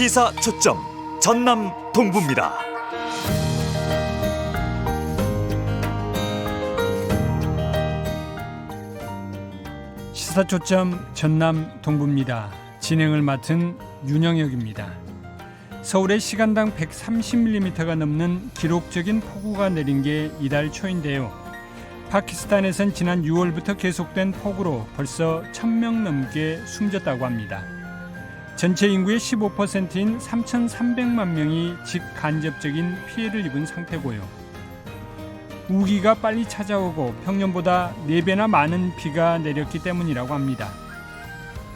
시사 초점 전남 동부입니다. 시사 초점 전남 동부입니다. 진행을 맡은 윤영혁입니다. 서울에 시간당 130mm가 넘는 기록적인 폭우가 내린 게 이달 초인데요. 파키스탄에선 지난 6월부터 계속된 폭우로 벌써 1000명 넘게 숨졌다고 합니다. 전체 인구의 15%인 3,300만 명이 직간접적인 피해를 입은 상태고요. 우기가 빨리 찾아오고 평년보다 4배나 많은 비가 내렸기 때문이라고 합니다.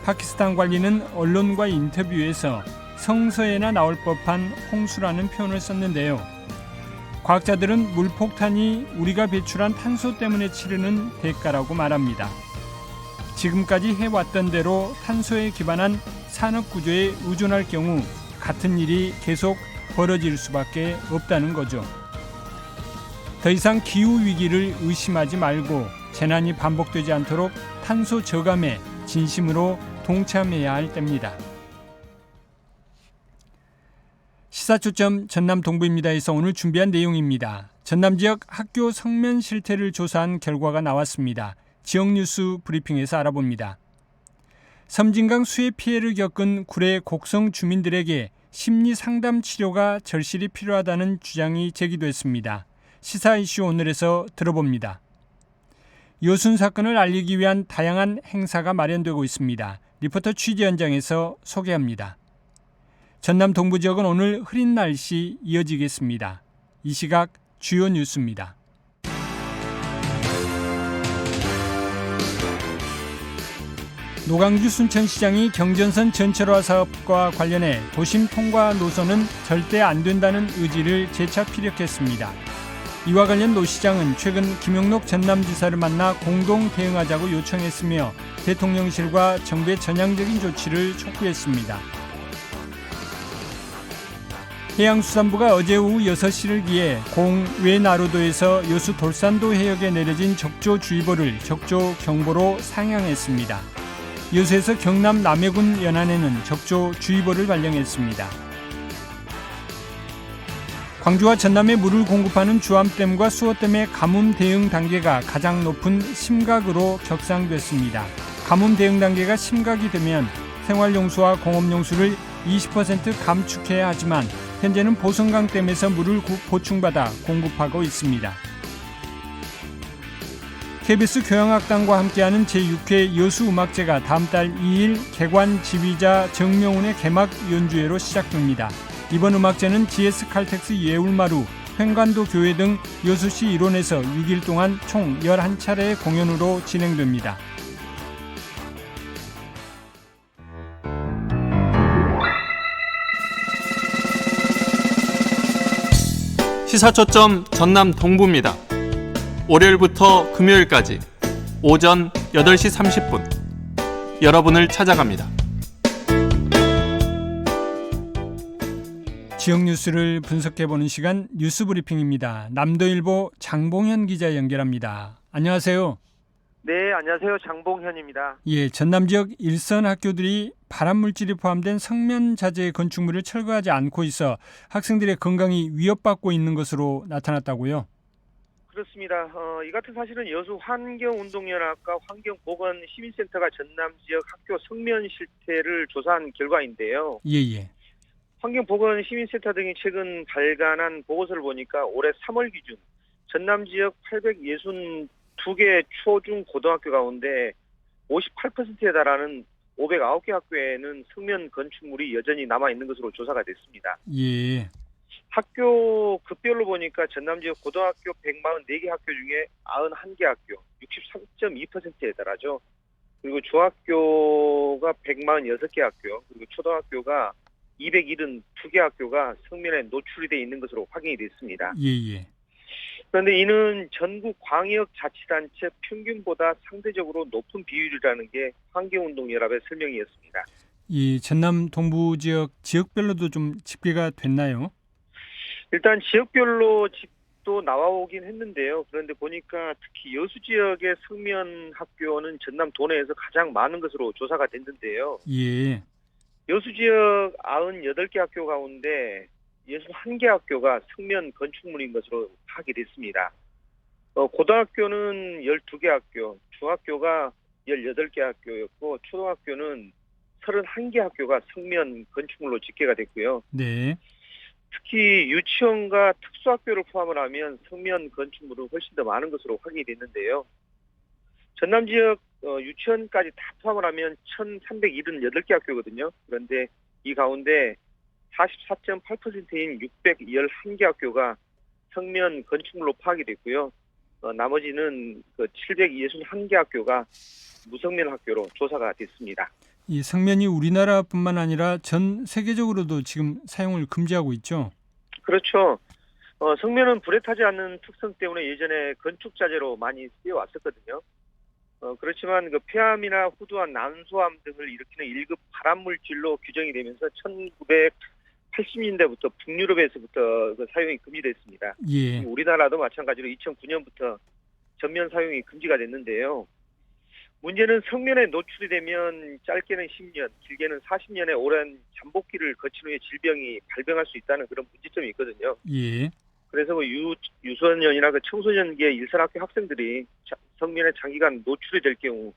파키스탄 관리는 언론과 인터뷰에서 성서에나 나올 법한 홍수라는 표현을 썼는데요. 과학자들은 물폭탄이 우리가 배출한 탄소 때문에 치르는 대가라고 말합니다. 지금까지 해왔던 대로 탄소에 기반한 산업 구조에 의존할 경우 같은 일이 계속 벌어질 수밖에 없다는 거죠. 더 이상 기후 위기를 의심하지 말고 재난이 반복되지 않도록 탄소 저감에 진심으로 동참해야 할 때입니다. 시사초점 전남 동부입니다에서 오늘 준비한 내용입니다. 전남 지역 학교 성면 실태를 조사한 결과가 나왔습니다. 지역 뉴스 브리핑에서 알아봅니다. 섬진강 수해 피해를 겪은 구례 곡성 주민들에게 심리 상담 치료가 절실히 필요하다는 주장이 제기됐습니다. 시사 이슈 오늘에서 들어봅니다. 요순 사건을 알리기 위한 다양한 행사가 마련되고 있습니다. 리포터 취재 현장에서 소개합니다. 전남 동부 지역은 오늘 흐린 날씨 이어지겠습니다. 이 시각 주요 뉴스입니다. 노광주 순천시장이 경전선 전철화 사업과 관련해 도심 통과 노선은 절대 안 된다는 의지를 재차 피력했습니다. 이와 관련 노 시장은 최근 김용록 전남지사를 만나 공동 대응하자고 요청했으며 대통령실과 정부의 전향적인 조치를 촉구했습니다. 해양수산부가 어제 오후 6시를 기해 공 외나루도에서 여수 돌산도 해역에 내려진 적조주의보를 적조경보로 상향했습니다. 여수에서 경남 남해군 연안에는 적조주의보를 발령했습니다. 광주와 전남에 물을 공급하는 주암댐과 수어댐의 가뭄 대응 단계가 가장 높은 심각으로 격상됐습니다. 가뭄 대응 단계가 심각이 되면 생활용수와 공업용수를 20% 감축해야 하지만 현재는 보성강댐에서 물을 보충받아 공급하고 있습니다. KBS 교향악단과 함께하는 제6회 여수음악제가 다음 달 2일 개관 지휘자 정명훈의 개막 연주회로 시작됩니다. 이번 음악제는 GS 칼텍스 예울마루, 횡관도 교회 등 여수시 일원에서 6일 동안 총 11차례의 공연으로 진행됩니다. 시사초점 전남 동부입니다. 월요일부터 금요일까지 오전 8시 30분 여러분을 찾아갑니다. 지역 뉴스를 분석해 보는 시간 뉴스 브리핑입니다. 남도일보 장봉현 기자 연결합니다. 안녕하세요. 네, 안녕하세요. 장봉현입니다. 예, 전남 지역 일선 학교들이 발암 물질이 포함된 성면 자재 건축물을 철거하지 않고 있어 학생들의 건강이 위협받고 있는 것으로 나타났다고요. 그렇습니다. 어, 이 같은 사실은 여수 환경운동연합과 환경보건 시민센터가 전남 지역 학교 성면 실태를 조사한 결과인데요. 예, 예. 환경보건 시민센터 등이 최근 발간한 보고서를 보니까 올해 3월 기준 전남 지역 862개 초중 고등학교 가운데 58%에 달하는 509개 학교에는 성면 건축물이 여전히 남아 있는 것으로 조사가 됐습니다. 예. 학교 급별로 보니까 전남 지역 고등학교 144개 학교 중에 91개 학교, 63.2%에 달하죠. 그리고 중학교가 146개 학교, 그리고 초등학교가 272개 학교가 성면에 노출이 돼 있는 것으로 확인이 됐습니다. 예, 예. 그런데 이는 전국 광역 자치단체 평균보다 상대적으로 높은 비율이라는 게 환경운동연합의 설명이었습니다. 이 전남 동부 지역 지역별로도 좀 집계가 됐나요? 일단 지역별로 집도 나와오긴 했는데요. 그런데 보니까 특히 여수 지역의 성면 학교는 전남 도내에서 가장 많은 것으로 조사가 됐는데요. 예. 여수 지역 98개 학교 가운데 61개 학교가 성면 건축물인 것으로 파악이 됐습니다. 어, 고등학교는 12개 학교, 중학교가 18개 학교였고 초등학교는 31개 학교가 성면 건축물로 집계가 됐고요. 네. 특히 유치원과 특수학교를 포함을 하면 성면 건축물은 훨씬 더 많은 것으로 확인이 됐는데요. 전남 지역 어, 유치원까지 다 포함을 하면 1,378개 학교거든요. 그런데 이 가운데 44.8%인 611개 학교가 성면 건축물로 파악이 됐고요. 어, 나머지는 그 761개 학교가 무성면 학교로 조사가 됐습니다. 이 성면이 우리나라뿐만 아니라 전 세계적으로도 지금 사용을 금지하고 있죠. 그렇죠. 어, 성면은 불에 타지 않는 특성 때문에 예전에 건축 자재로 많이 쓰여 왔었거든요. 어, 그렇지만 그 폐암이나 후두암, 난소암 등을 일으키는 1급 발암 물질로 규정이 되면서 1980년대부터 북유럽에서부터 그 사용이 금지됐습니다. 예. 우리나라도 마찬가지로 2009년부터 전면 사용이 금지가 됐는데요. 문제는 성면에 노출이 되면 짧게는 10년, 길게는 40년의 오랜 잠복기를 거친 후에 질병이 발병할 수 있다는 그런 문제점이 있거든요. 예. 그래서 그 유, 유소년이나 그 청소년기의 일선학교 학생들이 자- 성면에 장기간 노출이 될 경우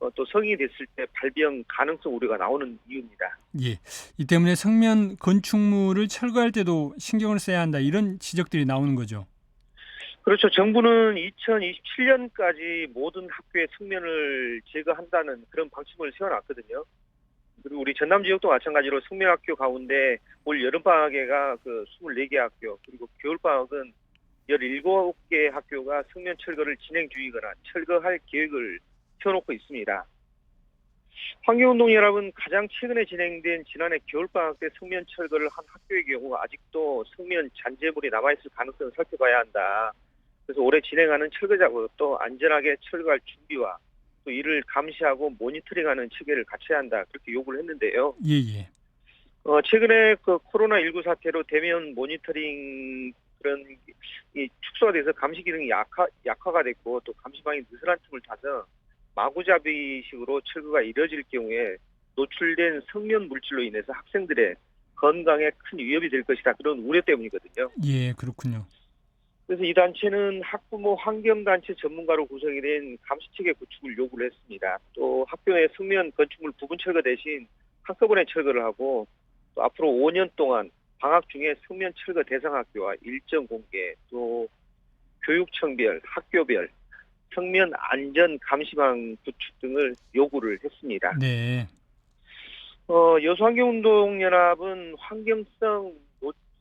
어, 또 성인이 됐을 때 발병 가능성 우려가 나오는 이유입니다. 예. 이 때문에 성면 건축물을 철거할 때도 신경을 써야 한다 이런 지적들이 나오는 거죠. 그렇죠. 정부는 2027년까지 모든 학교의 성면을 제거한다는 그런 방침을 세워놨거든요. 그리고 우리 전남 지역도 마찬가지로 성면학교 가운데 올 여름방학에가 그 24개 학교, 그리고 겨울방학은 17개 학교가 성면 철거를 진행 중이거나 철거할 계획을 세워놓고 있습니다. 환경운동 연합은 가장 최근에 진행된 지난해 겨울방학 때 성면 철거를 한 학교의 경우 아직도 성면 잔재물이 남아있을 가능성을 살펴봐야 한다. 그래서 올해 진행하는 철거 작업도 안전하게 철거할 준비와 또 이를 감시하고 모니터링하는 체계를 갖춰야 한다. 그렇게 요구를 했는데요. 예, 예. 어, 최근에 그 코로나 19 사태로 대면 모니터링 그런 이 축소가 돼서 감시 기능이 약화, 약화가 됐고 또 감시망이 느슨한 틈을 타서 마구잡이식으로 철거가 이뤄질 경우에 노출된 성면 물질로 인해서 학생들의 건강에 큰 위협이 될 것이다. 그런 우려 때문이거든요. 예, 그렇군요. 그래서 이 단체는 학부모 환경단체 전문가로 구성이 된 감시체계 구축을 요구를 했습니다. 또 학교의 성면 건축물 부분 철거 대신 한꺼번에 철거를 하고 또 앞으로 5년 동안 방학 중에 성면 철거 대상 학교와 일정 공개 또 교육청별, 학교별 성면 안전 감시망 구축 등을 요구를 했습니다. 네. 어, 여수환경운동연합은 환경성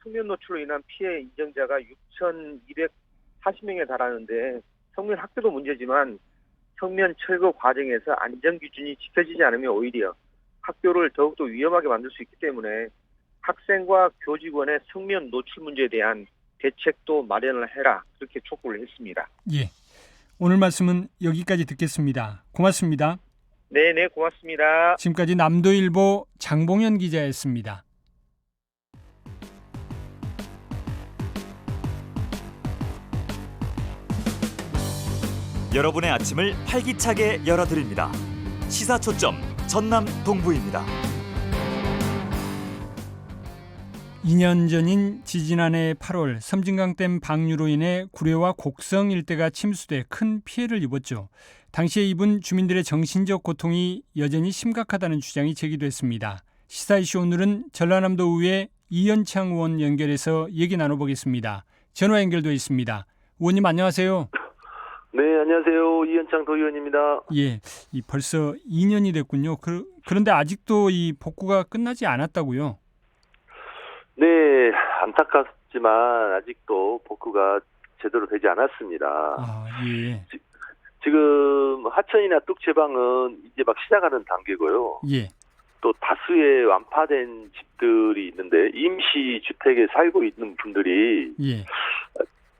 노- 성면 노출로 인한 피해 인정자가 6,240명에 달하는데 성면 학교도 문제지만 성면 철거 과정에서 안전 기준이 지켜지지 않으면 오히려 학교를 더욱더 위험하게 만들 수 있기 때문에 학생과 교직원의 성면 노출 문제에 대한 대책도 마련을 해라 그렇게 촉구를 했습니다. 예. 오늘 말씀은 여기까지 듣겠습니다. 고맙습니다. 네 네 고맙습니다. 지금까지 남도일보 장봉현 기자였습니다. 여러분의 아침을 활기차게 열어드립니다. 시사 초점 전남 동부입니다. 2년 전인 지지난해 8월 섬진강댐 방류로 인해 구례와 곡성 일대가 침수돼 큰 피해를 입었죠. 당시에 입은 주민들의 정신적 고통이 여전히 심각하다는 주장이 제기됐습니다. 시사 이슈 오늘은 전라남도 의회 이현창 의원 연결해서 얘기 나눠보겠습니다. 전화 연결돼 있습니다. 의원님 안녕하세요. 네, 안녕하세요. 이현창 도의원입니다. 예, 이 벌써 2년이 됐군요. 그, 그런데 아직도 이 복구가 끝나지 않았다고요. 네, 안타깝지만 아직도 복구가 제대로 되지 않았습니다. 아, 예, 지금 하천이나 뚝제방은 이제 막 시작하는 단계고요. 예, 또 다수의 완파된 집들이 있는데 임시 주택에 살고 있는 분들이 예,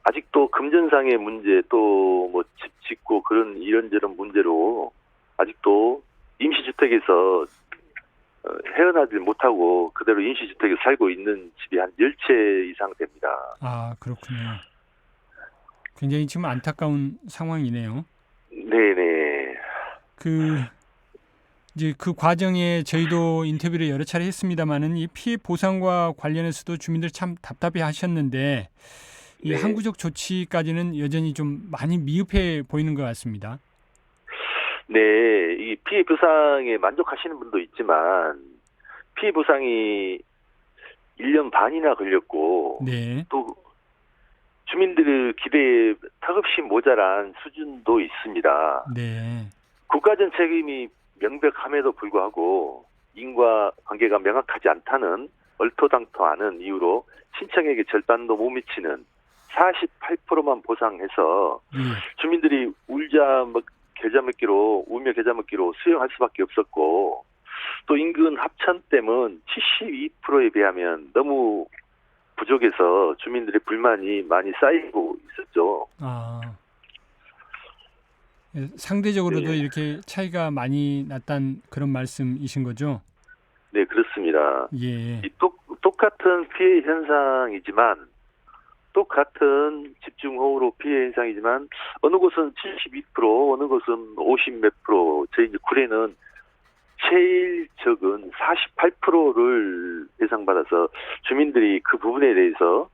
아직도 금전상의 문제 또 뭐 집 짓고 그런 이런저런 문제로 아직도 임시 주택에서 어, 헤어나지 못하고 그대로 임시 주택에 살고 있는 집이 한 10채 이상 됩니다. 아 그렇군요. 굉장히 지금 안타까운 상황이네요. 네네. 그 이제 그 과정에 저희도 인터뷰를 여러 차례 했습니다마는 이 피해 보상과 관련해서도 주민들 참 답답해 하셨는데 이 네. 항구적 조치까지는 여전히 좀 많이 미흡해 보이는 것 같습니다. 네, 이 피해 보상에 만족하시는 분도 있지만 피해 보상이 1년 반이나 걸렸고 네. 또 주민들의 기대에 턱없이 모자란 수준도 있습니다. 네. 국가전 책임이 명백함에도 불구하고 인과 관계가 명확하지 않다는 얼토당토하는 이유로 신청액의 절반도 못 미치는 48%만 보상해서 예. 주민들이 울자 먹 계좌 먹기로 울며 계좌 먹기로 수용할 수밖에 없었고 또 인근 합천댐은 72%에 비하면 너무 부족해서 주민들의 불만이 많이 쌓이고 있었죠. 아. 예, 상대적으로도 네. 이렇게 차이가 많이 났다는 그런 말씀이신 거죠? 네, 그렇습니다. 예. 이 똑, 똑같은 피해 현상이지만 똑같은 집중호우로 피해 현상이지만 어느 곳은 72% 어느 곳은 50몇 프로 저희 구례는 제일 적은 48%를 배상받아서 주민들이 그 부분에 대해서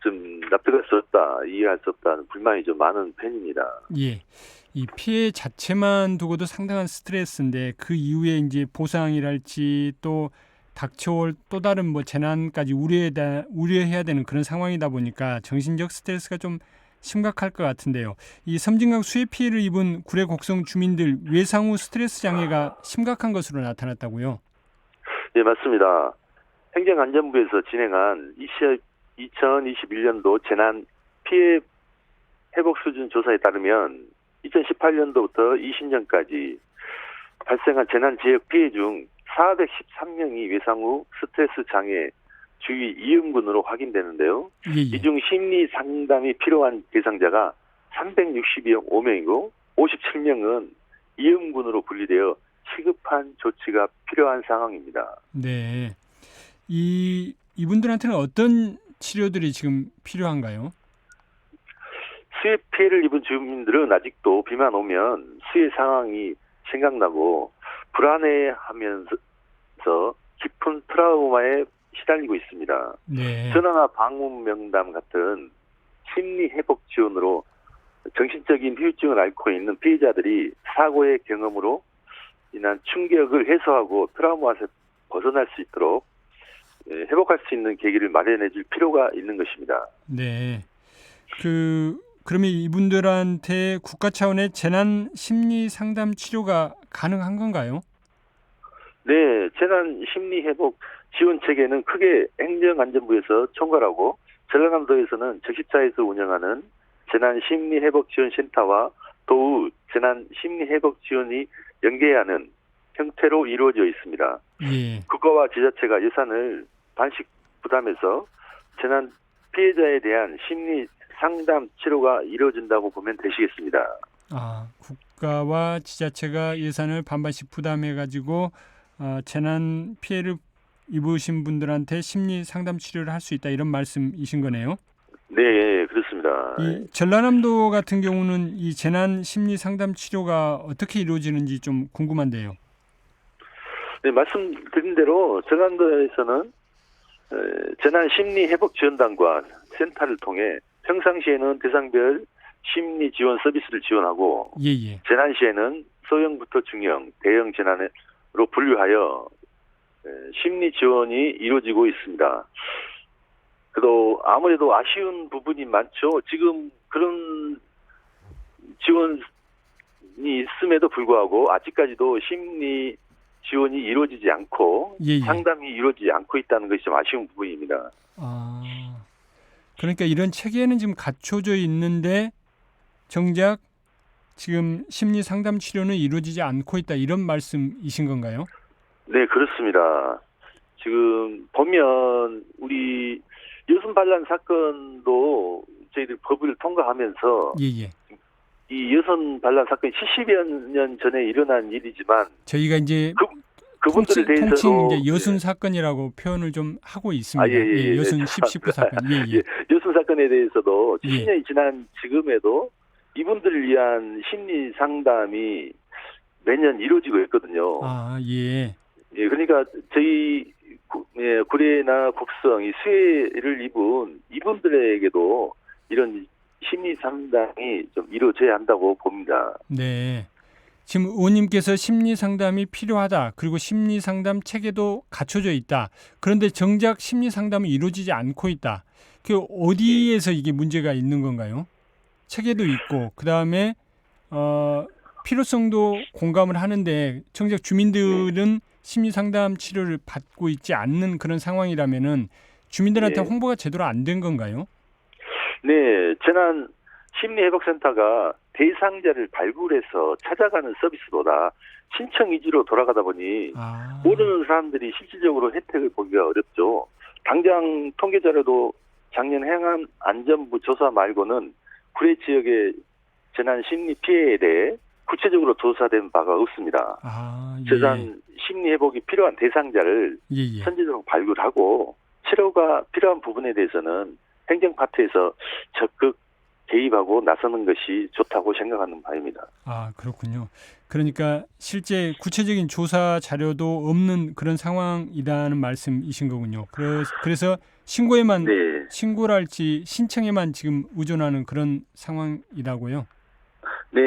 좀 납득할 수 없다 이해할 수 없다는 불만이 좀 많은 편입니다. 예. 이 피해 자체만 두고도 상당한 스트레스인데 그 이후에 이제 보상이랄지 또 닥쳐올 또 다른 뭐 재난까지 우려해야, 우려해야 되는 그런 상황이다 보니까 정신적 스트레스가 좀 심각할 것 같은데요. 이 섬진강 수해 피해를 입은 구례 곡성 주민들 외상 후 스트레스 장애가 심각한 것으로 나타났다고요. 예, 맞습니다. 행정안전부에서 진행한 2021년도 재난 피해 회복 수준 조사에 따르면 2018년도부터 20년까지 발생한 재난 지역 피해 중 413명이 외상 후 스트레스 장애 주의 이음군으로 확인되는데요. 예, 예. 이중 심리 상담이 필요한 대상자가 362명이고 57명은 이음군으로 분리되어 시급한 조치가 필요한 상황입니다. 네. 이 이분들한테는 어떤 치료들이 지금 필요한가요? 수해 피해를 입은 주민들은 아직도 비만 오면 수해 상황이 생각나고 불안해하면서 깊은 트라우마에 시달리고 있습니다. 네. 전화나 방문 명담 같은 심리 회복 지원으로 정신적인 후유증을 앓고 있는 피해자들이 사고의 경험으로 인한 충격을 해소하고 트라우마에서 벗어날 수 있도록 예, 회복할 수 있는 계기를 마련해 줄 필요가 있는 것입니다. 네. 그 그러면 이분들한테 국가 차원의 재난 심리 상담 치료가 가능한 건가요? 네, 재난 심리 회복 지원 체계는 크게 행정안전부에서 총괄하고 전라남도에서는 적시차에서 운영하는 재난 심리 회복 지원 센터와 도우 재난 심리 회복 지원이 연계하는 형태로 이루어져 있습니다. 예. 국가와 지자체가 예산을 반씩 부담해서 재난 피해자에 대한 심리 상담 치료가 이루어진다고 보면 되시겠습니다. 아, 국가와 지자체가 예산을 반반씩 부담해 가지고 어, 재난 피해를 입으신 분들한테 심리 상담 치료를 할 수 있다 이런 말씀이신 거네요. 네, 그렇습니다. 이 전라남도 같은 경우는 이 재난 심리 상담 치료가 어떻게 이루어지는지 좀 궁금한데요. 네, 말씀드린 대로 전라도에서는 에, 재난 심리 회복 지원단과 센터를 통해 평상시에는 대상별 심리 지원 서비스를 지원하고 예, 예. 재난 시에는 소형부터 중형, 대형 재난으로 분류하여 에, 심리 지원이 이루어지고 있습니다. 그래도 아무래도 아쉬운 부분이 많죠. 지금 그런 지원이 있음에도 불구하고 아직까지도 심리 지원이 이루어지지 않고 예, 예. 상담이 이루어지지 않고 있다는 것이 좀 아쉬운 부분입니다. 아. 그러니까 이런 체계는 지금 갖춰져 있는데 정작 지금 심리 상담 치료는 이루어지지 않고 있다 이런 말씀이신 건가요? 네, 그렇습니다. 지금 보면 우리 여순 반란 사건도 저희들 법을 통과하면서 예, 예. 이 여선 반란 사건이 70여 년 전에 일어난 일이지만 저희가 이제 그- 그분들에 통칭, 대해서도 통칭 이제 여순 사건이라고 표현을 좀 하고 있습니다. 아, 예, 예, 예. 여순 10, 19 사건. 예, 예. 예, 여순 사건에 대해서도 예. 70년이 지난 지금에도 이분들을 위한 심리 상담이 매년 이루어지고 있거든요. 아, 예. 예, 그러니까 저희 구, 예, 구례나 국성 이 수혜를 입은 이분들에게도 이런 심리 상담이 좀 이루어져야 한다고 봅니다. 네. 지금 의원님께서 심리 상담이 필요하다. 그리고 심리 상담 체계도 갖춰져 있다. 그런데 정작 심리 상담이 이루어지지 않고 있다. 그 어디에서 이게 문제가 있는 건가요? 체계도 있고 그 다음에 어 필요성도 공감을 하는데 정작 주민들은 심리 상담 치료를 받고 있지 않는 그런 상황이라면은 주민들한테 네. 홍보가 제대로 안 된 건가요? 네, 재난 심리회복센터가 대상자를 발굴해서 찾아가는 서비스보다 신청 위주로 돌아가다 보니 아. 모르는 사람들이 실질적으로 혜택을 보기가 어렵죠. 당장 통계 자료도 작년 행안 안전부 조사 말고는 구례 지역의 재난 심리 피해에 대해 구체적으로 조사된 바가 없습니다. 아, 예. 재난 심리 회복이 필요한 대상자를 예, 예. 선제적으로 발굴하고 치료가 필요한 부분에 대해서는 행정 파트에서 적극 개입하고 나서는 것이 좋다고 생각하는 바입니다. 아, 그렇군요. 그러니까 실제 구체적인 조사 자료도 없는 그런 상황이라는 말씀이신 거군요. 그래서, 그래서 신고에만 네, 신고를 할지 신청에만 지금 의존하는 그런 상황이라고요. 네,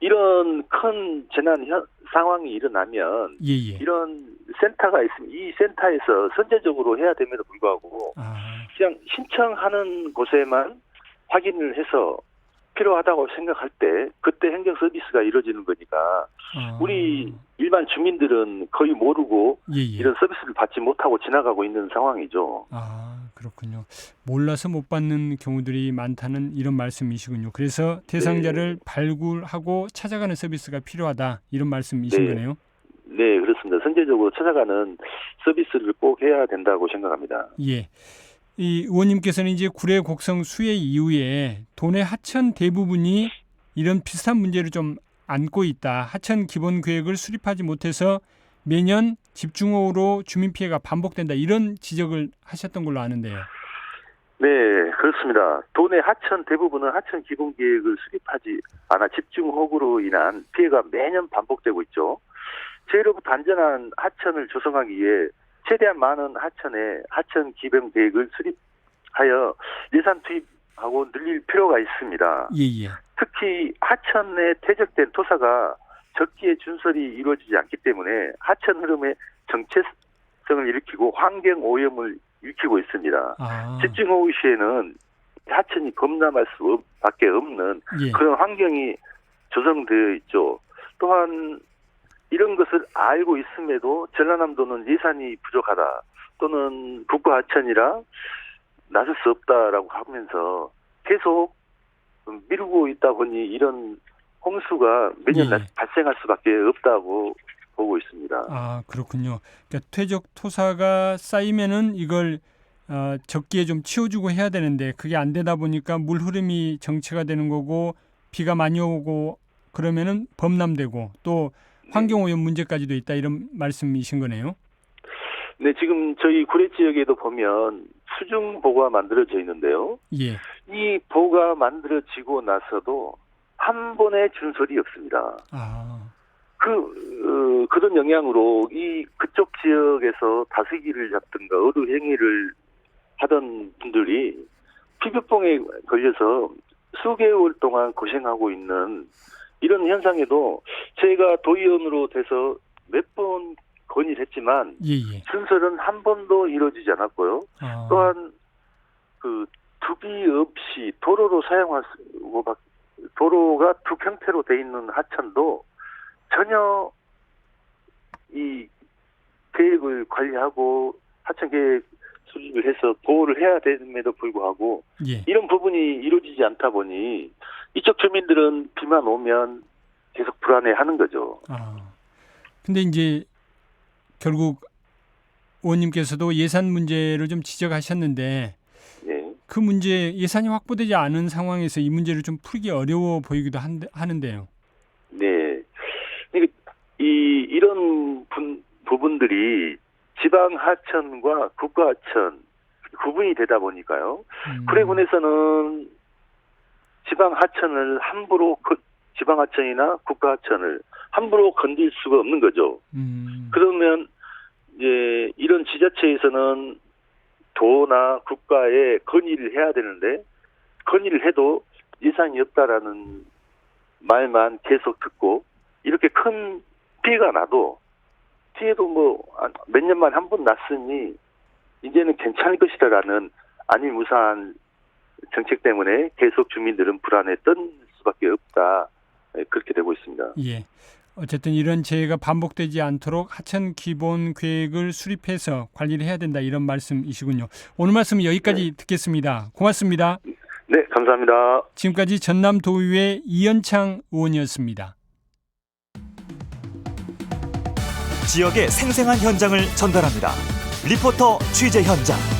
이런 큰 재난 현, 상황이 일어나면 예, 예. 이런 센터가 있으면 이 센터에서 선제적으로 해야 됨에도 불구하고 아, 그냥 신청하는 곳에만 확인을 해서 필요하다고 생각할 때 그때 행정 서비스가 이루어지는 거니까 아. 우리 일반 주민들은 거의 모르고 예, 예. 이런 서비스를 받지 못하고 지나가고 있는 상황이죠. 아, 그렇군요. 몰라서 못 받는 경우들이 많다는 이런 말씀이시군요. 그래서 대상자를 발굴하고 찾아가는 서비스가 필요하다. 이런 말씀이신 네. 거네요. 네, 그렇습니다. 선제적으로 찾아가는 서비스를 꼭 해야 된다고 생각합니다. 예. 이 의원님께서는 이제 구례 곡성 수해 이후에 도내 하천 대부분이 이런 비슷한 문제를 좀 안고 있다. 하천 기본 계획을 수립하지 못해서 매년 집중호우로 주민 피해가 반복된다. 이런 지적을 하셨던 걸로 아는데요. 네, 그렇습니다. 도내 하천 대부분은 하천 기본 계획을 수립하지 않아 집중 호우로 인한 피해가 매년 반복되고 있죠. 저희로부터 안전한 하천을 조성하기 위해 최대한 많은 하천에 하천 기본 계획을 수립하여 예산 투입하고 늘릴 필요가 있습니다. 예, 예. 특히 하천에 퇴적된 토사가 적기에 준설이 이루어지지 않기 때문에 하천 흐름의 정체성을 일으키고 환경 오염을 일으키고 있습니다. 아. 집중호우 시에는 하천이 범람할 수밖에 없는 예. 그런 환경이 조성되어 있죠. 또한 이런 것을 알고 있음에도 전라남도는 예산이 부족하다 또는 국가 하천이라 나설 수 없다라고 하면서 계속 미루고 있다 보니 이런 홍수가 매년 예. 발생할 수밖에 없다고 보고 있습니다. 아, 그렇군요. 그러니까 퇴적 토사가 쌓이면은 이걸 어, 적기에 좀 치워주고 해야 되는데 그게 안 되다 보니까 물 흐름이 정체가 되는 거고 비가 많이 오고 그러면은 범람되고 또 환경 오염 문제까지도 있다 이런 말씀이신 거네요. 네, 지금 저희 구례 지역에도 보면 수중 보가 만들어져 있는데요. 예. 이 보가 만들어지고 나서도 한 번의 준설이 없습니다. 아, 그 어, 그런 영향으로 이 그쪽 지역에서 다스기를 잡든가 어루 행위를 하던 분들이 피부병에 걸려서 수개월 동안 고생하고 있는 이런 현상에도 저희가 도의원으로 돼서 몇 번 건의를 했지만 예, 예. 순설은 한 번도 이루어지지 않았고요. 아, 또한 그 투비 없이 도로로 사용할 수 밖- 도로가 두 형태로 돼 있는 하천도 전혀 이 계획을 관리하고 하천 계획 수립을 해서 보호를 해야 됨에도 불구하고 예. 이런 부분이 이루어지지 않다 보니 이쪽 주민들은 비만 오면 계속 불안해하는 거죠. 아. 근데 이제 결국 의원님께서도 예산 문제를 좀 지적하셨는데 예. 그 문제 예산이 확보되지 않은 상황에서 이 문제를 좀 풀기 어려워 보이기도 한데, 하는데요. 네. 그러니까 이 이런 분, 부분들이 지방 하천과 국가 하천 구분이 되다 보니까요. 음, 구례군에서는 지방 하천을 함부로 그 지방 하천이나 국가 하천을 함부로 건들 수가 없는 거죠. 음. 그러면 이제 이런 지자체에서는 도나 국가에 건의를 해야 되는데 건의를 해도 예산이 없다라는 말만 계속 듣고 이렇게 큰 피해가 나도 피해도 뭐 몇 년만 한 번 났으니 이제는 괜찮을 것이다라는 아니 무사한 정책 때문에 계속 주민들은 불안에 떤 수밖에 없다 예, 그렇게 되고 있습니다. 예. 어쨌든 이런 재해가 반복되지 않도록 하천 기본 계획을 수립해서 관리를 해야 된다 이런 말씀이시군요. 오늘 말씀 여기까지 듣겠습니다. 고맙습니다. 네, 감사합니다. 지금까지 전남도의회 이현창 의원이었습니다. 지역의 생생한 현장을 전달합니다. 리포터 취재 현장.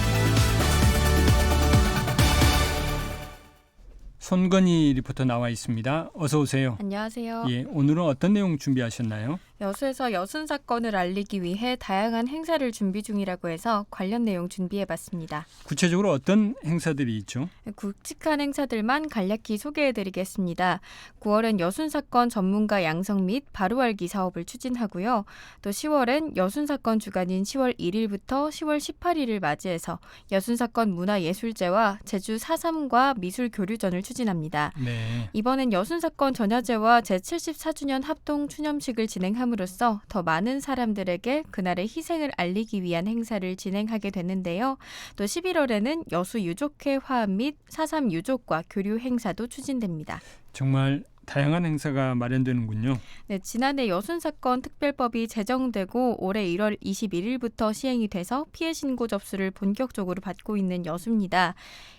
손건희 리포터 나와 있습니다. 어서 오세요. 안녕하세요. 예, 오늘은 어떤 내용 준비하셨나요? 여수에서 여순 사건을 알리기 위해 다양한 행사를 준비 중이라고 해서 관련 내용 준비해봤습니다. 구체적으로 어떤 행사들이 있죠? 굵직한 행사들만 간략히 소개해드리겠습니다. 9월엔 여순 사건 전문가 양성 및 바로 알기 사업을 추진하고요. 또 10월엔 여순 사건 주간인 10월 1일부터 10월 18일을 맞이해서 여순 사건 문화예술제와 제주 4.3과 미술 교류전을 추진합니다. 네. 이번엔 여순 사건 전야제와 제74주년 합동 추념식을 진행 함으로써 더 많은 사람들에게 그날의 희생을 알리기 위한 행사를 진행하게 됐는데요. 또 11월에는 여수 유족회 화합 및4.3 유족과 교류 행사도 추진됩니다. 정말 다양한 행사가 마련되는군요. 네, 지난해 여순 사건 특별법이 제정되고 올해 1월 21일부터 시행이 돼서 피해 신고 접수를 본격적으로 받고 있는 여수입니다.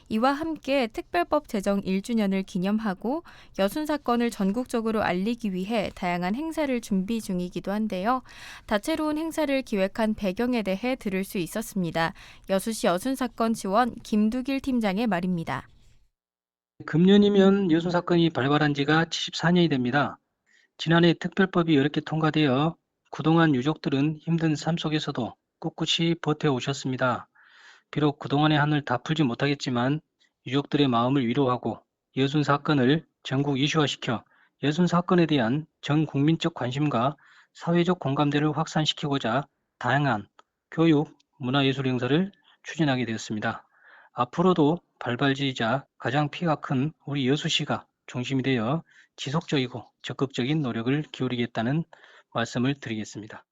이와 함께 특별법 제정 1주년을 기념하고 여순 사건을 전국적으로 알리기 위해 다양한 행사를 준비 중이기도 한데요. 다채로운 행사를 기획한 배경에 대해 들을 수 있었습니다. 여수시 여순 사건 지원 김두길 팀장의 말입니다. 금년이면 여순 사건이 발발한 지가 74년이 됩니다. 지난해 특별법이 어렵게 통과되어 그동안 유족들은 힘든 삶 속에서도 꿋꿋이 버텨오셨습니다. 비록 그동안의 한을 다 풀지 못하겠지만 유족들의 마음을 위로하고 여순 사건을 전국 이슈화시켜 여순 사건에 대한 전 국민적 관심과 사회적 공감대를 확산시키고자 다양한 교육, 문화예술 행사를 추진하게 되었습니다. 앞으로도 발발지이자 가장 피가 큰 우리 여수시가 중심이 되어 지속적이고 적극적인 노력을 기울이겠다는 말씀을 드리겠습니다.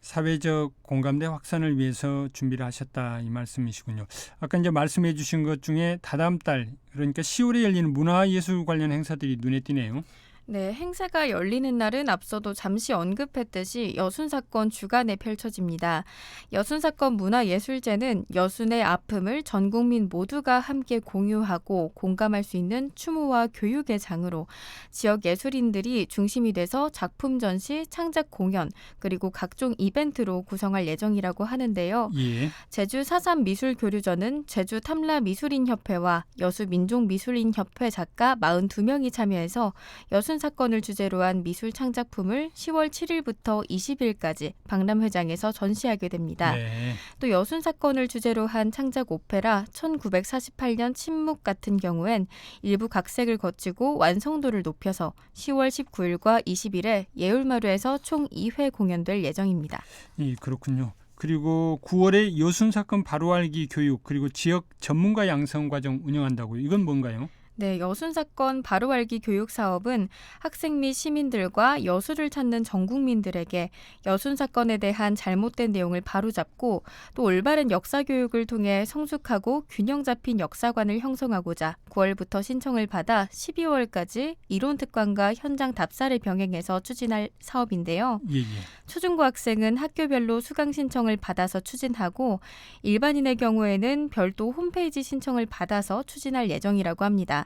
사회적 공감대 확산을 위해서 준비를 하셨다 이 말씀이시군요. 아까 이제 말씀해 주신 것 중에 다다음 달 그러니까 10월에 열리는 문화예술 관련 행사들이 눈에 띄네요. 네, 행사가 열리는 날은 앞서도 잠시 언급했듯이 여순 사건 주간에 펼쳐집니다. 여순 사건 문화예술제는 여순의 아픔을 전 국민 모두가 함께 공유하고 공감할 수 있는 추모와 교육의 장으로 지역 예술인들이 중심이 돼서 작품 전시, 창작 공연, 그리고 각종 이벤트로 구성할 예정이라고 하는데요. 예. 제주 4.3 미술교류전은 제주 탐라 미술인협회와 여수 민족미술인협회 작가 42명이 참여해서 여순 사건을 주제로 한 미술 창작품을 10월 7일부터 20일까지 박람회장에서 전시하게 됩니다. 네. 또 여순 사건을 주제로 한 창작 오페라 1948년 침묵 같은 경우엔 일부 각색을 거치고 완성도를 높여서 10월 19일과 20일에 예울마루에서 총 2회 공연될 예정입니다. 예, 그렇군요. 그리고 9월에 여순 사건 바로 알기 교육 그리고 지역 전문가 양성 과정 운영한다고요. 이건 뭔가요? 네, 여순 사건 바로 알기 교육 사업은 학생 및 시민들과 여수를 찾는 전 국민들에게 여순 사건에 대한 잘못된 내용을 바로잡고 또 올바른 역사 교육을 통해 성숙하고 균형 잡힌 역사관을 형성하고자 9월부터 신청을 받아 12월까지 이론 특강과 현장 답사를 병행해서 추진할 사업인데요. 예, 예. 초중고 학생은 학교별로 수강 신청을 받아서 추진하고 일반인의 경우에는 별도 홈페이지 신청을 받아서 추진할 예정이라고 합니다.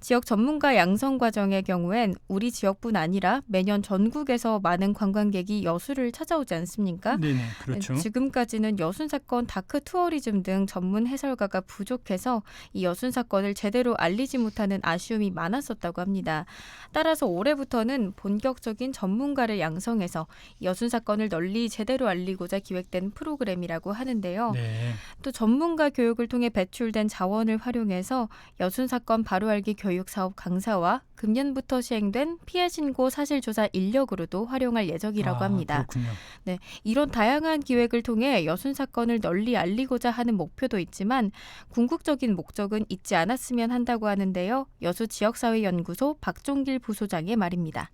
지역 전문가 양성 과정의 경우엔 우리 지역뿐 아니라 매년 전국에서 많은 관광객이 여수를 찾아오지 않습니까? 네, 네. 그렇죠. 지금까지는 여순 사건 다크 투어리즘 등 전문 해설가가 부족해서 이 여순 사건을 제대로 알리지 못하는 아쉬움이 많았었다고 합니다. 따라서 올해부터는 본격적인 전문가를 양성해서 여순 사건을 널리 제대로 알리고자 기획된 프로그램이라고 하는데요. 네. 또 전문가 교육을 통해 배출된 자원을 활용해서 여순 사건 바로 알기 교육 교육 사업 강사와 금년부터 시행된 피해 신고 사실 조사 인력으로도 활용할 예정이라고 아, 합니다. 그렇군요. 이런 다양한 기획을 통해 여순 사건을 널리 알리고자 하는 목표도 있지만 궁극적인 목적은 잊지 않았으면 한다고 하는데요. 여수 지역사회연구소 박종길 부소장의 말입니다.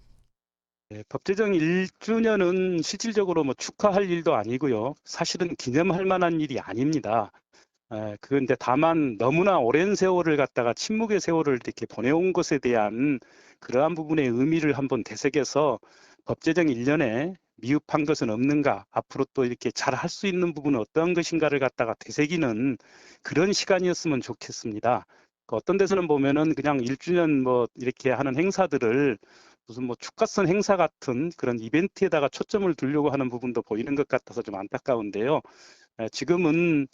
네, 법제정 1주년은 실질적으로 뭐 축하할 일도 아니고요. 사실은 기념할 만한 일이 아닙니다. 에, 그런데 다만 너무나 오랜 세월을 갖다가 침묵의 세월을 이렇게 보내온 것에 대한 그러한 부분의 의미를 한번 되새겨서 법제정 1년에 미흡한 것은 없는가, 앞으로 또 이렇게 잘 할 수 있는 부분은 어떠한 것인가를 갖다가 되새기는 그런 시간이었으면 좋겠습니다. 그 어떤 데서는 보면은 그냥 1주년 뭐 이렇게 하는 행사들을 무슨 뭐 축가선 행사 같은 그런 이벤트에다가 초점을 두려고 하는 부분도 보이는 것 같아서 좀 안타까운데요. 에, 지금은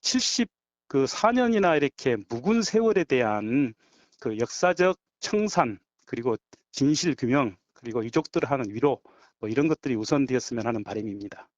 70그 4년이나 이렇게 묵은 세월에 대한 그 역사적 청산 그리고 진실 규명 그리고 유족들을 하는 위로 뭐 이런 것들이 우선되었으면 하는 바람입니다.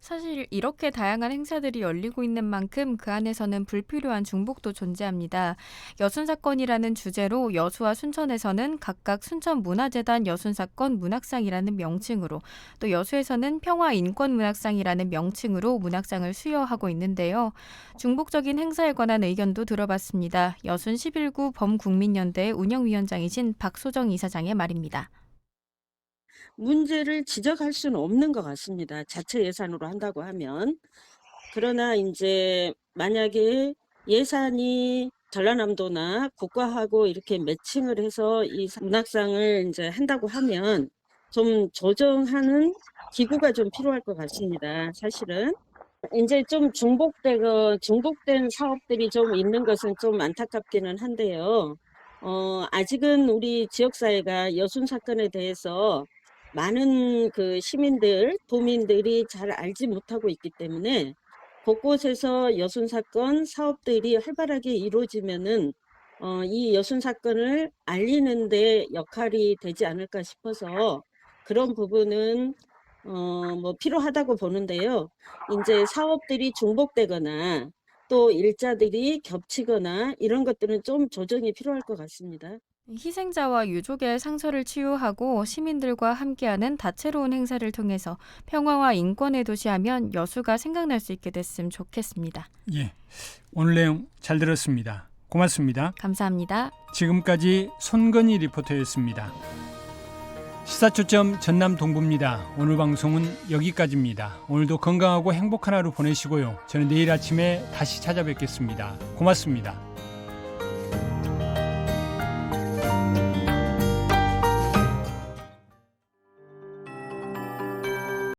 사실 이렇게 다양한 행사들이 열리고 있는 만큼 그 안에서는 불필요한 중복도 존재합니다. 여순 사건이라는 주제로 여수와 순천에서는 각각 순천 문화재단 여순 사건 문학상이라는 명칭으로 또 여수에서는 평화 인권 문학상이라는 명칭으로 문학상을 수여하고 있는데요. 중복적인 행사에 관한 의견도 들어봤습니다. 여순 11구 범국민연대 운영위원장이신 박소정 이사장의 말입니다. 문제를 지적할 수는 없는 것 같습니다. 자체 예산으로 한다고 하면. 그러나 이제 만약에 예산이 전라남도나 국가하고 이렇게 매칭을 해서 이 문학상을 이제 한다고 하면 좀 조정하는 기구가 좀 필요할 것 같습니다. 사실은. 이제 좀 중복되고 중복된 사업들이 좀 있는 것은 좀 안타깝기는 한데요. 어, 아직은 우리 지역사회가 여순 사건에 대해서 많은 그 시민들, 도민들이 잘 알지 못하고 있기 때문에 곳곳에서 여순 사건 사업들이 활발하게 이루어지면은 어, 이 여순 사건을 알리는데 역할이 되지 않을까 싶어서 그런 부분은 어, 뭐 필요하다고 보는데요. 이제 사업들이 중복되거나 또 일자들이 겹치거나 이런 것들은 좀 조정이 필요할 것 같습니다. 희생자와 유족의 상처를 치유하고 시민들과 함께하는 다채로운 행사를 통해서 평화와 인권의 도시하면 여수가 생각날 수 있게 됐으면 좋겠습니다. 예. 오늘 내용 잘 들었습니다. 고맙습니다. 감사합니다. 지금까지 손건희 리포터였습니다. 시사초점 전남 동부입니다. 오늘 방송은 여기까지입니다. 오늘도 건강하고 행복한 하루 보내시고요. 저는 내일 아침에 다시 찾아뵙겠습니다. 고맙습니다.